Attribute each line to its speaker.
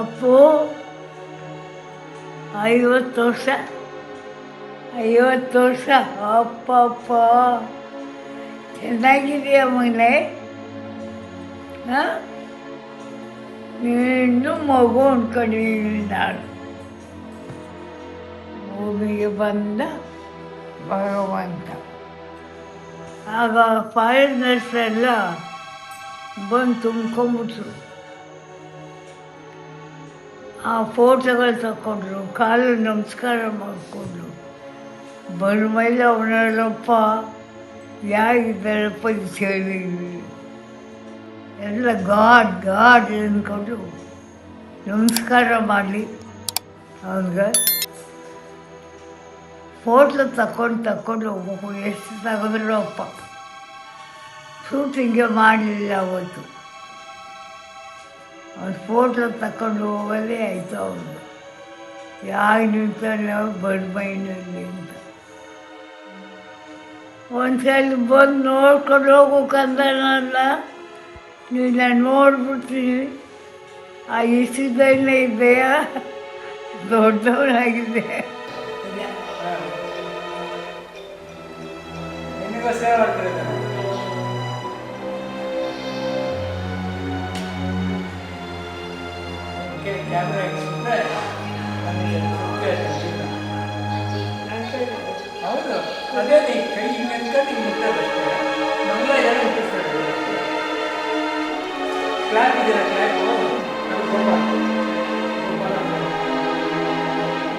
Speaker 1: ಅಪ್ಪು, ಐವತ್ತು ವರ್ಷ ಐವತ್ತು ವರ್ಷ. ಅಪ್ಪ ಅಪ್ಪ ಚೆನ್ನಾಗಿದೆಯಾ ಮಗನೆ? ನೀನು ಮಗು ಅಂದ್ಕೊಂಡಿದ್ದೀನಿ ನಾನು ಭೂಮಿಗೆ ಬಂದ ಭಗವಂತ. ಆಗ ಫಾರಿನರ್ಸ್ ಎಲ್ಲ ಬಂದು ತುಂಬ್ಕೊಂಬಿಟ್ರು ಆ ಫೋಟೋಗಳು ತಗೊಂಡ್ರು, ಕಾಲು ನಮಸ್ಕಾರ ಮಾಡಿಕೊಂಡ್ರು. ಬರ ಮೇಲೆ ಅವನಲ್ಲಪ್ಪ ಯಾರಿದ್ದಾರಪ್ಪ ಇದು ಹೇಳಿ ಎಲ್ಲ ಗಾಡ್ ಗಾಡ್ ಅಂದ್ಕೊಂಡು ನಮಸ್ಕಾರ ಮಾಡಲಿ ಅವ್ನಿಗೆ. ಫೋಟೋ ತಕೊಂಡು ತಕೊಂಡು ಹೋಗ್ಬೇಕು, ಎಷ್ಟು ತೆಗೆದ್ರು ಅಪ್ಪ ಶೂಟಿಂಗೇ ಮಾಡಲಿಲ್ಲ ಅವತ್ತು. ಅವ್ನು ಫೋಟೋ ತಕೊಂಡು ಹೋಗೋದೇ ಆಯಿತು ಯಾಕೆ ನಿಂತಲ್ಲಿ ಅವ್ರು ಬಡ್ಮೈನಲ್ಲಿ ಅಂತ. ಒಂದ್ಸಲ ಬಂದು ನೋಡ್ಕೊಂಡು ಹೋಗೋಕ್ಕಂದನಲ್ಲ ನೀವು ನಾನು ನೋಡ್ಬಿಡ್ತೀನಿ. ಆ ಇಸಿದಲ್ಲೇ ಇದೆಯಾ ದೊಡ್ಡವನಾಗಿದೆ
Speaker 2: ನಿನಗೂ ಮುಖ್ಯ ಕ್ಯಾಮ್ರಾ ಇಟ್ಬಿಟ್ರೆ ನನಗೆ ಹೌದು ಅದೇ ನೀ ಕೈ ಹಿಂಗೆ ನೀವು ಮುಟ್ಟದಷ್ಟೇ ನಮ್ಮೆಲ್ಲ ಎರಡು ಮುಟ್ಟಿಸ್ತಾರೆ ಕ್ಲಾಪ್ ಇದೆಯಲ್ಲ ಕ್ಲಾಪ್